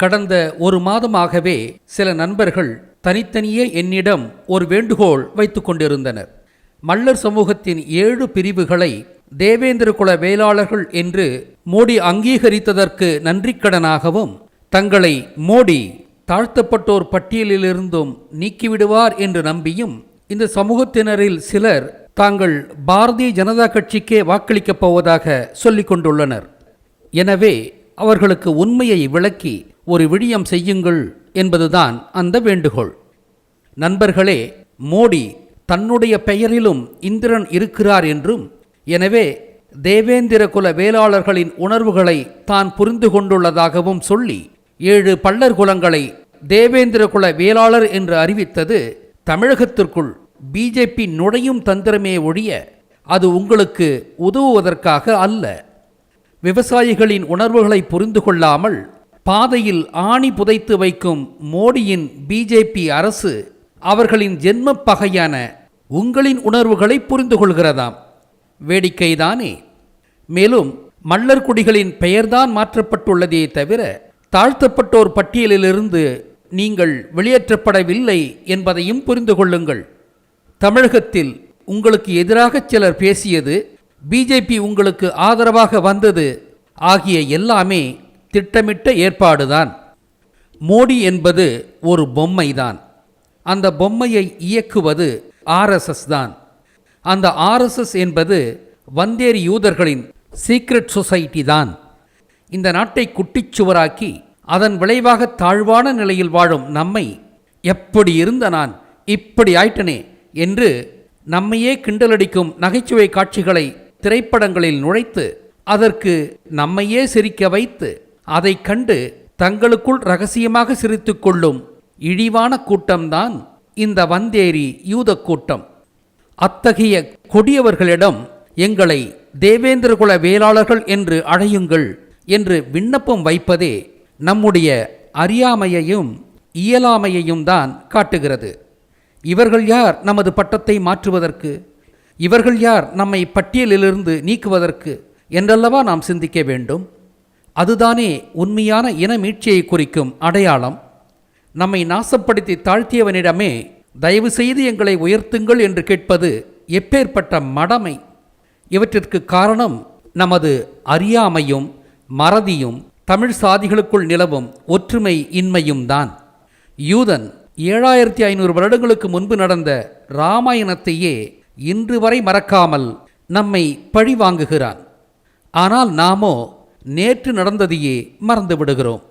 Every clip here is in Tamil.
கடந்த ஒரு மாதமாகவே சில நண்பர்கள் தனித்தனியே என்னிடம் ஒரு வேண்டுகோள் வைத்து கொண்டிருந்தனர். மல்லர் சமூகத்தின் ஏழு பிரிவுகளை தேவேந்திர குல வேளாளர்கள் என்று மோடி அங்கீகரித்ததற்கு நன்றிக்கடனாகவும் தங்களை மோடி தாழ்த்தப்பட்டோர் பட்டியலிலிருந்தும் நீக்கிவிடுவார் என்று நம்பியும் இந்த சமூகத்தினரில் சிலர் தாங்கள் பாரதிய ஜனதா கட்சிக்கே வாக்களிக்கப் போவதாக சொல்லிக் கொண்டுள்ளனர். எனவே அவர்களுக்கு உண்மையை விளக்கி ஒரு விடியம் செய்யுங்கள் என்பதுதான் அந்த வேண்டுகோள். நண்பர்களே மோடி தன்னுடைய பெயரிலும் இந்திரன் இருக்கிறார் என்றும் எனவே தேவேந்திர குல வேளாளர்களின் உணர்வுகளை தான் புரிந்து கொண்டுள்ளதாகவும் சொல்லி ஏழு பல்லர் குலங்களை தேவேந்திர குல வேளாளர் என்று அறிவித்தது தமிழகத்திற்குள் பிஜேபி நுழையும் தந்திரமே ஒழிய அது உங்களுக்கு உதவுவதற்காக அல்ல. விவசாயிகளின் உணர்வுகளை புரிந்து கொள்ளாமல் பாதையில் ஆணி புதைத்து வைக்கும் மோடியின் பிஜேபி அரசு அவர்களின் ஜென்ம பகையான உங்களின் உணர்வுகளை புரிந்து கொள்கிறதாம். வேடிக்கைதானே. மேலும் மல்லர் குடிகளின் பெயர்தான் மாற்றப்பட்டுள்ளதே தவிர தாழ்த்தப்பட்டோர் பட்டியலிலிருந்து நீங்கள் வெளியேற்றப்படவில்லை என்பதையும் புரிந்து கொள்ளுங்கள். தமிழகத்தில் உங்களுக்கு எதிராக சிலர் பேசியது பிஜேபி உங்களுக்கு ஆதரவாக வந்தது ஆகிய எல்லாமே திட்டமிட்ட ஏற்பாடுதான். மோடி என்பது ஒரு பொம்மைதான். அந்த பொம்மையை இயக்குவது ஆர்எஸ்எஸ் தான். அந்த ஆர்எஸ்எஸ் என்பது வந்தேரி யூதர்களின் சீக்ரெட் சொசைட்டி தான். இந்த நாட்டை குட்டிச்சுவராக்கி அதன் விளைவாக தாழ்வான நிலையில் வாழும் நம்மை எப்படி இருந்த நான் இப்படி ஆயிட்டனே என்று நம்மையே கிண்டலடிக்கும் நகைச்சுவை காட்சிகளை திரைப்படங்களில் நுழைத்து அதற்கு நம்மையே சிரிக்க வைத்து அதை கண்டு தங்களுக்குள் ரகசியமாக சிரித்து கொள்ளும் இழிவான கூட்டம்தான் இந்த வந்தேரி யூத கூட்டம். அத்தகைய கொடியவர்களிடம் எங்களை தேவேந்திரகுல வேளாளர்கள் என்று அழையுங்கள் என்று விண்ணப்பம் வைப்பதே நம்முடைய அறியாமையையும் இயலாமையையும் தான் காட்டுகிறது. இவர்கள் யார் நமது பட்டத்தை மாற்றுவதற்கு? இவர்கள் யார் நம்மை பட்டியலிலிருந்து நீக்குவதற்கு? என்றல்லவா நாம் சிந்திக்க வேண்டும்? அதுதானே உண்மையான இன மீட்சியை குறிக்கும் அடையாளம். நம்மை நாசப்படுத்தி தாழ்த்தியவனிடமே தயவு செய்து எங்களை உயர்த்துங்கள் என்று கேட்பது எப்பேற்பட்ட மடமை. இவற்றிற்கு காரணம் நமது அறியாமையும் மறதியும் தமிழ் சாதிகளுக்குள் நிலவும் ஒற்றுமை இன்மையும் தான். யூதன் ஏழாயிரத்தி ஐநூறு வருடங்களுக்கு முன்பு நடந்த இராமாயணத்தையே இன்று வரை மறக்காமல் நம்மை பழி வாங்குகிறான் ஆனால் நாமோ நேற்று நடந்ததையே மறந்து விடுகிறோம்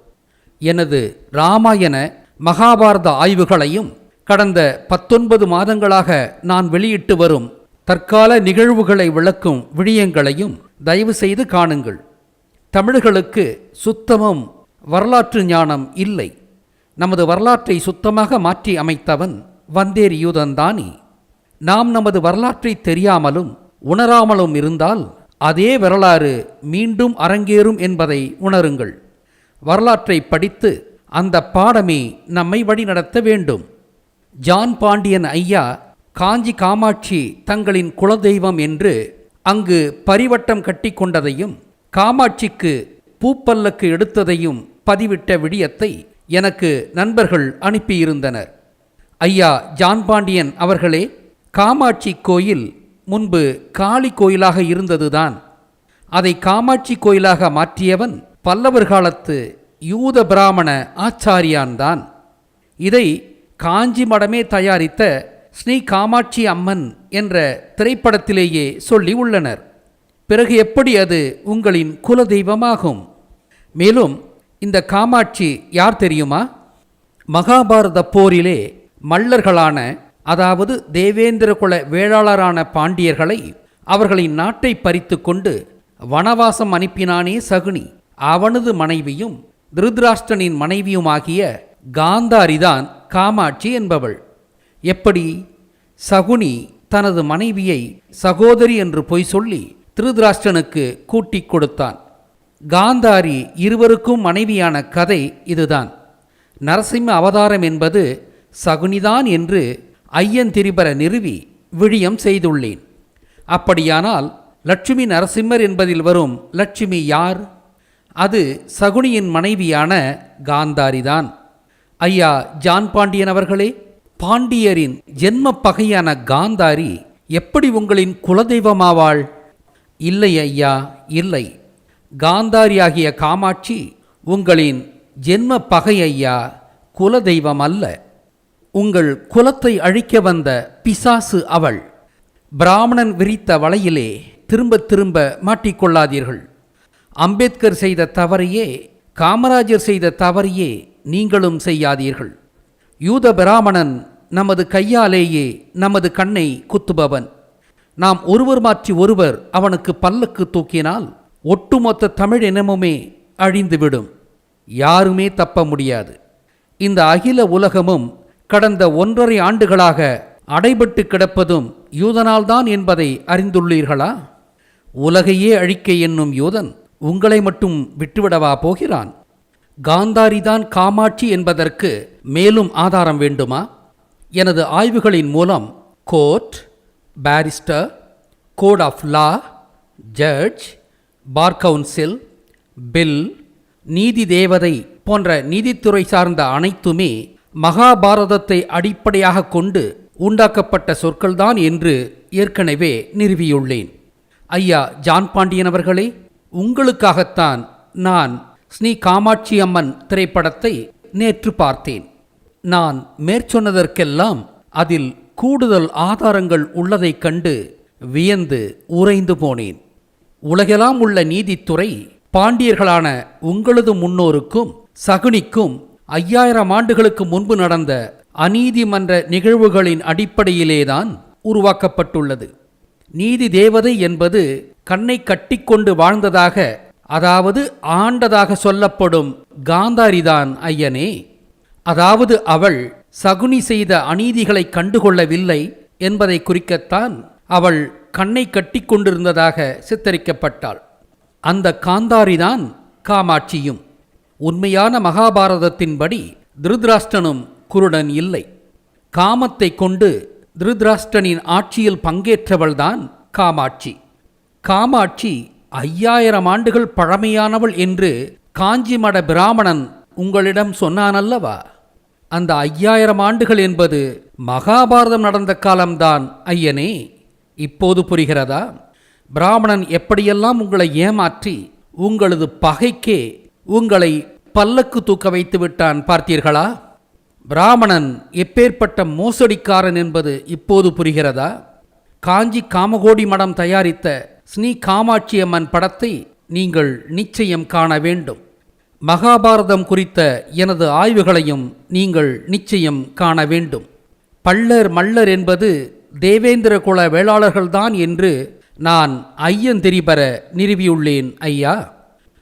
எனது ராமாயண மகாபாரத ஆய்வுகளையும் கடந்த பத்தொன்பது மாதங்களாக நான் வெளியிட்டு வரும் தற்கால நிகழ்வுகளை விளக்கும் விழியங்களையும் தயவு செய்து காணுங்கள். தமிழர்களுக்கு சுத்தமும் வரலாற்று ஞானம் இல்லை. நமது வரலாற்றை சுத்தமாக மாற்றி அமைத்தவன் வந்தேரி யூதன்தானே நாம் நமது வரலாற்றை தெரியாமலும் உணராமலும் இருந்தால் அதே வரலாறு மீண்டும் அரங்கேறும் என்பதை உணருங்கள். வரலாற்றை படித்து அந்த பாடமே நம்மை வழிநடத்த வேண்டும். ஜான் பாண்டியன் ஐயா காஞ்சி காமாட்சி தங்களின் குலதெய்வம் என்று அங்கு பரிவட்டம் கட்டி கொண்டதையும் காமாட்சிக்கு பூப்பல்லக்கு எடுத்ததையும் பதிவிட்ட விடியத்தை எனக்கு நண்பர்கள் அனுப்பியிருந்தனர். ஐயா ஜான் பாண்டியன் அவர்களே காமாட்சி கோயில் முன்பு காளி கோயிலாக இருந்ததுதான். அதை காமாட்சி கோயிலாக மாற்றியவன் பல்லவர் காலத்து யூத பிராமண ஆச்சாரியான்தான். இதை காஞ்சி மடமே தயாரித்த ஸ்ரீ காமாட்சி அம்மன் என்ற திரைப்படத்திலேயே சொல்லி உள்ளனர். பிறகு எப்படி அது உங்களின் குலதெய்வமாகும்? மேலும் இந்த காமாட்சி யார் தெரியுமா? மகாபாரத போரிலே மல்லர்களான அதாவது தேவேந்திர குல வேளாளரான பாண்டியர்களை அவர்களின் நாட்டை பறித்து கொண்டு வனவாசம் அனுப்பினானே சகுனி. அவனது மனைவியும் திருதராஷ்டிரனின் மனைவியுமாகிய காந்தாரிதான் காமாட்சி என்பவள். எப்படி? சகுனி தனது மனைவியை சகோதரி என்று பொய் சொல்லி திருதராஷ்டனுக்கு கூட்டிக் கொடுத்தான். காந்தாரி இருவருக்கும் மனைவியான கதை இதுதான். நரசிம்ம அவதாரம் என்பது சகுனிதான் என்று ஐயன் திரிபர நிறுவி விழியம் செய்துள்ளேன். அப்படியானால் லட்சுமி நரசிம்மர் என்பதில் வரும் லட்சுமி யார்? அது சகுனியின் மனைவியான காந்தாரிதான். ஐயா ஜான் பாண்டியன் அவர்களே பாண்டியரின் ஜென்ம பகையான காந்தாரி எப்படி உங்களின் குலதெய்வமாவாள்? இல்லை ஐயா இல்லை. காந்தாரியாகிய காமாட்சி உங்களின் ஜென்ம பகை ஐயா குலதெய்வம் அல்ல. உங்கள் குலத்தை அழிக்க வந்த பிசாசு அவள். பிராமணன் விரித்த வலையிலே திரும்ப திரும்ப மாட்டிக்கொள்ளாதீர்கள். அம்பேத்கர் செய்த தவறையே காமராஜர் செய்த தவறையே நீங்களும் செய்யாதீர்கள். யூத பிராமணன் நமது கையாலேயே நமது கண்ணை குத்துபவன். நாம் ஒருவர் மாற்றி ஒருவர் அவனுக்கு பல்லக்கு தூக்கினால் ஒட்டுமொத்த தமிழ் இனமுமே அழிந்துவிடும். யாருமே தப்ப முடியாது. இந்த அகில உலகமும் கடந்த ஒன்றரை ஆண்டுகளாக அடைபட்டு கிடப்பதும் யூதனால்தான் என்பதை அறிந்துள்ளீர்களா? உலகையே அழிக்க என்னும் யூதன் உங்களை மட்டும் விட்டுவிடவா போகிறான்? காந்தாரிதான் காமாட்சி என்பதற்கு மேலும் ஆதாரம் வேண்டுமா? எனது ஆய்வுகளின் மூலம் court barrister code of law judge bar council bill நீதி தேவதை போன்ற நீதித்துறை சார்ந்த அனைத்துமே மகாபாரதத்தை அடிப்படையாக கொண்டு உண்டாக்கப்பட்ட சொற்கள்தான் என்று ஏற்கனவே நிறுவியுள்ளேன். ஐயா ஜான் பாண்டியன் அவர்களே உங்களுக்காகத்தான் நான் ஸ்ரீ காமாட்சி அம்மன் திரைப்படத்தை நேற்று பார்த்தேன். நான் மேற்சொன்னதற்கெல்லாம் அதில் கூடுதல் ஆதாரங்கள் உள்ளதைக் கண்டு வியந்து உறைந்து போனேன். உலகெல்லாம் உள்ள நீதித்துறை பாண்டியர்களான உங்களது முன்னோருக்கும் சகுனிக்கும் ஐயாயிரம் ஆண்டுகளுக்கு முன்பு நடந்த அநீதிமன்ற நிகழ்வுகளின் அடிப்படையிலேதான் உருவாக்கப்பட்டுள்ளது. நீதி தேவதை என்பது கண்ணை கட்டிக்கொண்டு வாழ்ந்ததாக அதாவது ஆண்டதாக சொல்லப்படும் காந்தாரிதான் ஐயனே. அதாவது அவள் சகுனி செய்த அநீதிகளை கண்டுகொள்ளவில்லை என்பதை குறிக்கத்தான் அவள் கண்ணை கட்டிக்கொண்டிருந்ததாக சித்தரிக்கப்பட்டாள். அந்த காந்தாரிதான் காமாட்சியும். உண்மையான மகாபாரதத்தின்படி திருதராஷ்டனும் குருடன் இல்லை. காமத்தை கொண்டு திருதராஷ்டனின் ஆட்சியில் பங்கேற்றவள்தான் காமாட்சி. காமாட்சி ஐயாயிரம் ஆண்டுகள் பழமையானவள் என்று காஞ்சிமட பிராமணன் உங்களிடம் சொன்னானல்லவா? அந்த ஐயாயிரம் ஆண்டுகள் என்பது மகாபாரதம் நடந்த காலம்தான் ஐயனே. இப்போது புரிகிறதா? பிராமணன் எப்படியெல்லாம் உங்களை ஏமாற்றி உங்களது பகைக்கே உங்களை பல்லக்கு தூக்க வைத்து விட்டான் பார்த்தீர்களா? பிராமணன் எப்பேற்பட்ட மோசடிக்காரன் என்பது இப்போது புரிகிறதா? காஞ்சி காமகோடி மடம் தயாரித்த ஸ்ரீ காமாட்சி அம்மன் படத்தை நீங்கள் நிச்சயம் காண வேண்டும். மகாபாரதம் குறித்த எனது ஆய்வுகளையும் நீங்கள் நிச்சயம் காண வேண்டும். பள்ளர் மல்லர் என்பது தேவேந்திர குல வேளாளர்கள்தான் என்று நான் ஐயந்திரிபர நிறுவியுள்ளேன் ஐயா.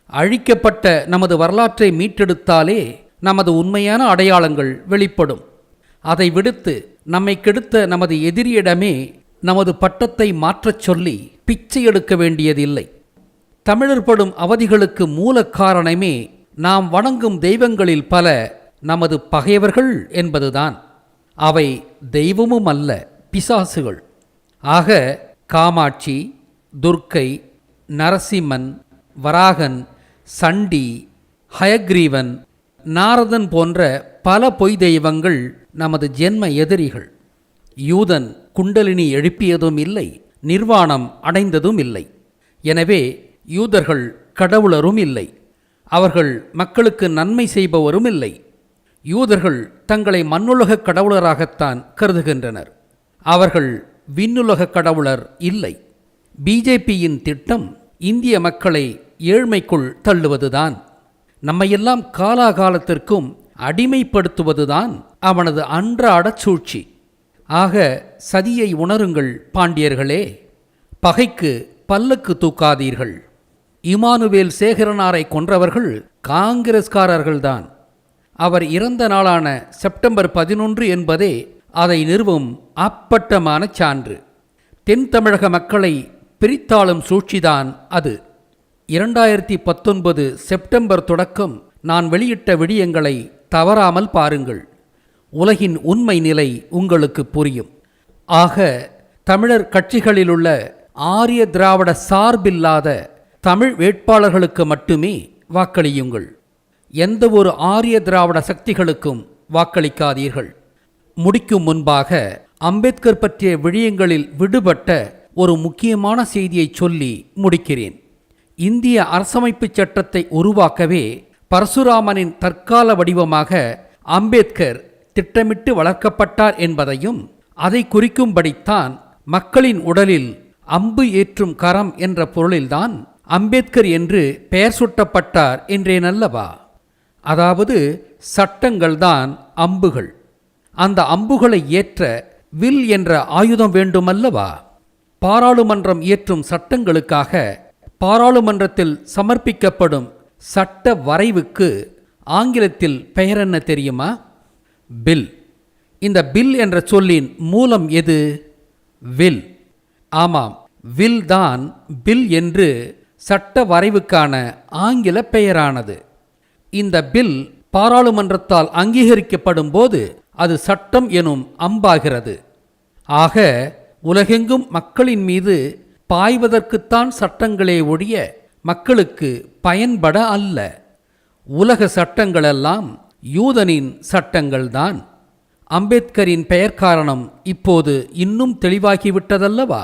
அழிக்கப்பட்ட நமது வரலாற்றை மீட்டெடுத்தாலே நமது உண்மையான அடையாளங்கள் வெளிப்படும். அதை விடுத்து நம்மை கெடுத்த நமது எதிரியிடமே நமது பட்டத்தை மாற்றச் சொல்லி பிச்சை எடுக்க வேண்டியதில்லை. தமிழர் படும் அவதிகளுக்கு மூல காரணமே நாம் வணங்கும் தெய்வங்களில் பல நமது பகைவர்கள் என்பதுதான். அவை தெய்வமும் அல்ல பிசாசுகள். ஆக காமாட்சி துர்க்கை நரசிம்மன் வராகன் சண்டி ஹயக்ரீவன் நாரதன் போன்ற பல பொய் தெய்வங்கள் நமது ஜென்ம எதிரிகள். யூதன் குண்டலினி எழுப்பியதும் இல்லை நிர்வாணம் அடைந்ததும் இல்லை. எனவே யூதர்கள் கடவுளரும் இல்லை அவர்கள் மக்களுக்கு நன்மை செய்பவரும் இல்லை. யூதர்கள் தங்களை மண்ணுலக கடவுளராகத்தான் கருதுகின்றனர் அவர்கள் விண்ணுலக கடவுளர் இல்லை. பிஜேபியின் திட்டம் இந்திய மக்களை ஏழ்மைக்குள் தள்ளுவதுதான். நம்மையெல்லாம் காலாகாலத்திற்கும் அடிமைப்படுத்துவதுதான் அவனது அன்றாட சூழ்ச்சி. ஆக சதியை உணருங்கள் பாண்டியர்களே. பகைக்கு பல்லக்கு தூக்காதீர்கள். இமானுவேல் சேகரனாரை கொன்றவர்கள் காங்கிரஸ்காரர்கள்தான். அவர் இறந்த நாளான செப்டம்பர் பதினொன்று என்பதே அதை நிறுவும் அப்பட்டமான சான்று. தென் தமிழக மக்களை பிரித்தாளும் சூழ்ச்சிதான் அது. இரண்டாயிரத்தி பத்தொன்பது செப்டம்பர் தொடக்கம் நான் வெளியிட்ட விடியங்களை தவறாமல் பாருங்கள். உலகின் உண்மை நிலை உங்களுக்கு புரியும். ஆக தமிழர் கட்சிகளிலுள்ள ஆரிய திராவிட சார்பில்லாத தமிழ் வேட்பாளர்களுக்கு மட்டுமே வாக்களியுங்கள். எந்த ஒரு ஆரிய திராவிட சக்திகளுக்கும் வாக்களிக்காதீர்கள். முடிக்கும் முன்பாக அம்பேத்கர் பற்றிய விழியங்களில் விடுபட்ட ஒரு முக்கியமான செய்தியை சொல்லி முடிக்கிறேன். இந்திய அரசமைப்புச் சட்டத்தை உருவாக்கவே பரசுராமனின் தற்கால வடிவமாக அம்பேத்கர் திட்டமிட்டு வளர்க்கப்பட்டார் என்பதையும் அதை குறிக்கும்படித்தான் மக்களின் உடலில் அம்பு ஏற்றும் கரம் என்ற பொருளில்தான் அம்பேத்கர் என்று பெயர் சூட்டப்பட்டார் என்றேனல்லவா அதாவது சட்டங்கள்தான் அம்புகள். அந்த அம்புகளை ஏற்ற வில் என்ற ஆயுதம் வேண்டுமல்லவா? பாராளுமன்றம் இயற்றும் சட்டங்களுக்காக பாராளுமன்றத்தில் சமர்ப்பிக்கப்படும் சட்ட வரைவுக்கு ஆங்கிலத்தில் பெயர் என்ன தெரியுமா? பில் இந்த பில் என்ற சொல்லின் மூலம் எது? வில் ஆமாம் வில் தான் பில் என்று சட்ட வரைவுக்கான ஆங்கில பெயரானது. இந்த பில் பாராளுமன்றத்தால் அங்கீகரிக்கப்படும் போது அது சட்டம் எனும் அம்பாகிறது. ஆக உலகெங்கும் மக்களின் மீது பாய்வதற்குத்தான் சட்டங்களே ஒழிய மக்களுக்கு பயன்பட அல்ல. உலக சட்டங்களெல்லாம் யூதனின் சட்டங்கள்தான். அம்பேத்கரின் பெயர் காரணம் இப்போது இன்னும் தெளிவாகிவிட்டதல்லவா?